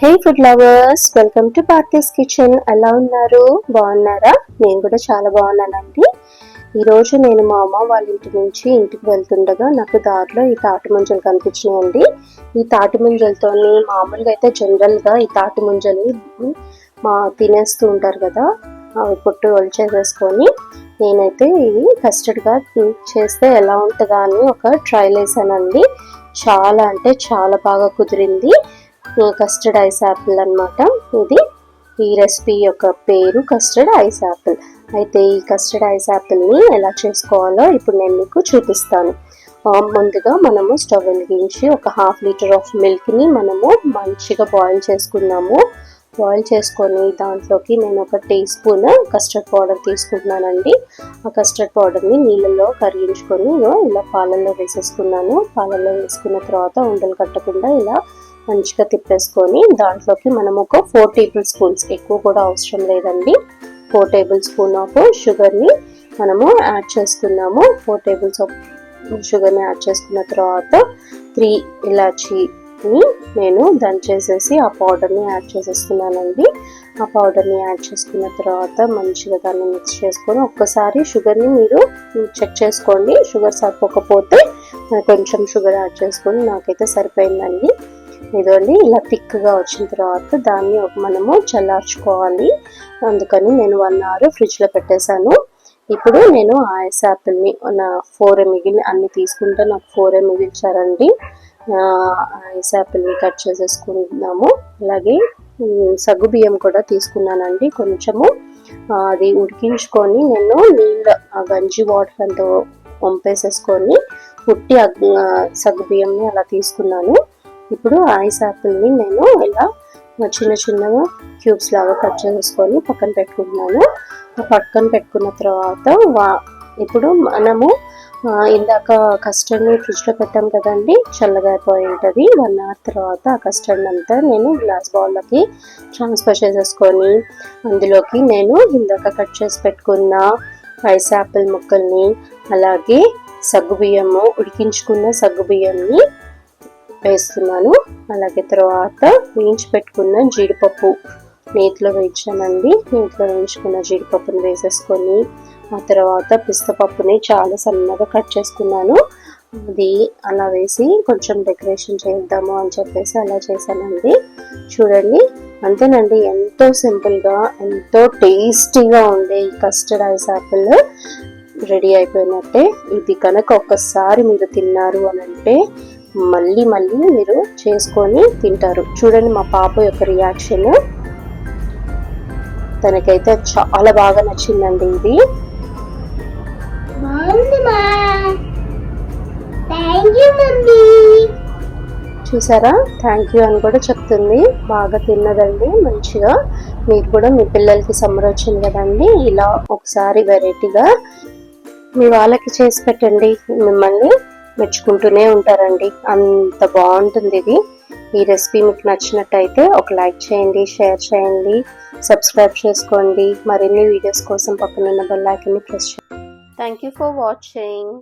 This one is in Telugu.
Hey food lovers welcome to parties kitchen ఎలా ఉన్నారు? బాగున్నారా? నేను కూడా చాలా బాగున్నానండి. ఈరోజు నేను మా అమ్మ వాళ్ళ ఇంటి నుంచి ఇంటికి వెళ్తుండగా నాకు దారిలో ఈ తాటి ముంజలు కనిపించినాయండి. ఈ తాటి ముంజలతోని మామూలుగా అయితే జనరల్గా ఈ తాటి ముంజలు మా తినేస్తూ ఉంటారు కదా అవి పొట్టు ఒలిచేసేసుకొని నేనైతే ఇవి కస్టర్డ్గా చేస్తే ఎలా ఉంటుందా అని ఒక ట్రైల్ వేసానండి చాలా అంటే చాలా బాగా కుదిరింది. కస్టర్డ్ ఐస్ యాపిల్ అన్నమాట. ఇది ఈ రెసిపీ యొక్క పేరు కస్టర్డ్ ఐస్ యాపిల్ అయితే ఈ కస్టర్డ్ ఐస్ యాపిల్ని ఎలా చేసుకోవాలో ఇప్పుడు నేను మీకు చూపిస్తాను. ముందుగా మనము స్టవ్ వెలిగించి ఒక హాఫ్ లీటర్ ఆఫ్ మిల్క్ని మనము మంచిగా బాయిల్ చేసుకున్నాము బాయిల్ చేసుకొని దాంట్లోకి నేను ఒక టీ స్పూన్ కస్టర్డ్ పౌడర్ తీసుకుంటున్నానండి. ఆ కస్టర్డ్ పౌడర్ని నీళ్ళలో కరిగించుకొని ఇలా పాలల్లో వేసేసుకున్నాను. పాలల్లో వేసుకున్న తర్వాత ఉండలు కట్టకుండా ఇలా మంచిగా తిప్పేసుకొని దాంట్లోకి మనం ఒక ఫోర్ టేబుల్ స్పూన్స్ ఎక్కువ కూడా అవసరం లేదండి. ఫోర్ టేబుల్ స్పూన్ ఆఫ్ షుగర్ని మనము యాడ్ చేసుకున్నాము. ఫోర్ టేబుల్స్ ఆఫ్ షుగర్ని యాడ్ చేసుకున్న తర్వాత త్రీ ఇలాచీని నేను దంచేసేసి ఆ పౌడర్ని యాడ్ చేసేస్తున్నానండి ఆ పౌడర్ని యాడ్ చేసుకున్న తర్వాత మంచిగా దాన్ని మిక్స్ చేసుకొని ఒక్కసారి షుగర్ని మీరు చెక్ చేసుకోండి. షుగర్ సరిపోకపోతే కొంచెం షుగర్ యాడ్ చేసుకొని నాకైతే సరిపోయిందండి. ఇదండి ఇలా థిక్గా వచ్చిన తర్వాత దాన్ని మనము చల్లార్చుకోవాలి. అందుకని నేను వన్ అవర్ ఫ్రిడ్జ్లో పెట్టేశాను. ఇప్పుడు నేను ఆ ఐస్ యాపిల్ని నా ఫోర్ మిగిలిన అన్ని తీసుకుంటే. నాకు ఫోరే మిగిల్చారండి. ఆ, ఐస్ యాపిల్ని కట్ చేసేసుకుంటున్నాము అలాగే సగ్గు బియ్యం కూడా తీసుకున్నానండి. కొంచెము అది ఉడికించుకొని నేను నీళ్ళ ఆ గంజి వాటర్ అంతా వంపేసేసుకొని ఉట్టి సగ్గు బియ్యంని అలా తీసుకున్నాను. ఇప్పుడు ఐస్ యాపిల్ని నేను ఇలా చిన్న చిన్నగా క్యూబ్స్ లాగా కట్ చేసుకొని పక్కన పెట్టుకుంటున్నాను పక్కన పెట్టుకున్న తర్వాత వా ఇప్పుడు మనము ఇందాక కస్టర్డ్ని ఫ్రిడ్జ్లో పెట్టాం కదండి చల్లగా అయిపోయి ఉంటుంది వన్ అవర్ తర్వాత ఆ కస్టర్డ్ అంతా నేను గ్లాస్ బౌల్లోకి ట్రాన్స్ఫర్ చేసేసుకొని అందులోకి నేను ఇందాక కట్ చేసి పెట్టుకున్న రైస్ యాపిల్ ముక్కల్ని అలాగే సగ్గుబియ్యము ఉడికించుకున్న సగ్గుబియ్యంని వేస్తున్నాను. అలాగే తర్వాత వేయించి పెట్టుకున్న జీడిపప్పు నేతిలో వేయించానండి. నేతిలో వేయించుకున్న జీడిపప్పుని వేసేసుకొని ఆ తర్వాత పిస్తపప్పుని చాలా సన్నగా కట్ చేసుకున్నాను. అది అలా వేసి కొంచెం డెకరేషన్ చేద్దాము అని చెప్పేసి అలా చేశానండి. చూడండి అంతేనండి ఎంతో సింపుల్గా ఎంతో టేస్టీగా ఉండే ఈ కస్టర్డ్ ఐస్ యాపిల్ రెడీ అయిపోయినట్టే. ఇది కనుక ఒక్కసారి మీరు తిన్నారు అని అంటే మళ్ళీ మళ్ళీ మీరు చేసుకొని తింటారు. చూడండి మా పాప యొక్క రియాక్షన్ తనకైతే చాలా బాగా నచ్చిందండి ఇది. చూసారా? థ్యాంక్ యూ అని కూడా చెప్తుంది. బాగా తిన్నదండి మంచిగా. మీరు కూడా మీ పిల్లలకి సమ్మర్ వచ్చింది కదండి ఇలా ఒకసారి వెరైటీగా మీ వాళ్ళకి చేసి పెట్టండి మిమ్మల్ని. మెచ్చుకుంటూనే ఉంటారండి. అంత బాగుంటుంది ఇది. ఈ రెసిపీ మీకు నచ్చినట్టయితే ఒక లైక్ చేయండి షేర్ చేయండి సబ్స్క్రైబ్ చేసుకోండి. మరిన్ని వీడియోస్ కోసం పక్కన ఉన్న బెల్ ఐకన్ని ప్రెస్ చేయండి. Thank you for watching